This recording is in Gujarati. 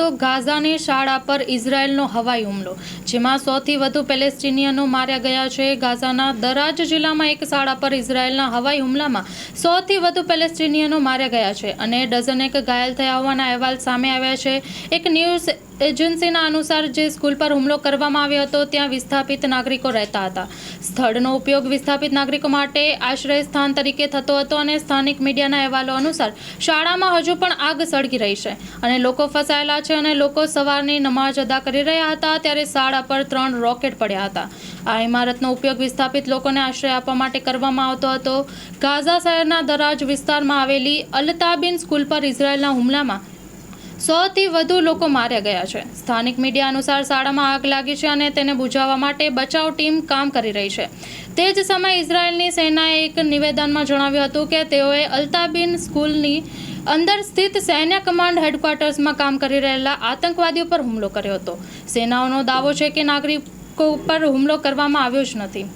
હતો ગાઝાની શાળા પર ઇઝરાયલનો હવાઈ હુમલો, જેમાં સૌથી વધુ પેલેસ્ટિનિયનો માર્યા ગયા છે. ગાઝાના દરાજ જિલ્લામાં એક શાળા પર ઇઝરાયલના હવાઈ હુમલામાં સૌથી વધુ પેલેસ્ટિનિયનો માર્યા ગયા છે અને ડઝનેક ઘાયલ થયા હોવાના અહેવાલ સામે આવ્યા છે. એક ન્યૂઝ એજન્સીના અનુસાર જે સ્કૂલ પર હુમલો કરવામાં આવ્યો હતો, ત્યાં વિસ્થાપિત નાગરિકો રહેતા હતા. સ્થળનો ઉપયોગ વિસ્થાપિત નાગરિકો માટે આશ્રય સ્થાન તરીકે થતો હતો અને સ્થાનિક મીડિયાના અહેવાલો અનુસાર શાળામાં હજુ પણ આગ સળગી રહી છે. અને લોકો ફસાયેલા છે અને લોકો સવારની નમાજ અદા કરી રહ્યા હતા, ત્યારે શાળા પર ત્રણ રોકેટ પડ્યા હતા. આ ઇમારતનો ઉપયોગ વિસ્થાપિત લોકોને આશ્રય આપવા માટે કરવામાં આવતો હતો. ગાઝા શહેરના દરાજ વિસ્તારમાં આવેલી અલતાબિન સ્કૂલ પર ઇઝરાયેલના હુમલામાં સોથી વધુ લોકો માર્યા ગયા છે. સ્થાનિક મીડિયા અનુસાર શાળામાં આગ લાગી છે અને તેને બુઝાવવા માટે બચાવ ટીમ કામ કરી રહી છે. તે જ સમયે ઇઝરાયેલની સેનાએ એક નિવેદનમાં જણાવ્યું હતું કે તેઓએ અલ્તાબિન સ્કૂલની અંદર સ્થિત સૈન્ય કમાન્ડ હેડક્વાર્ટર્સમાં કામ કરી રહેલા આતંકવાદીઓ પર હુમલો કર્યો હતો. સેનાઓનો દાવો છે કે નાગરિકો પર હુમલો કરવામાં આવ્યો જ નથી.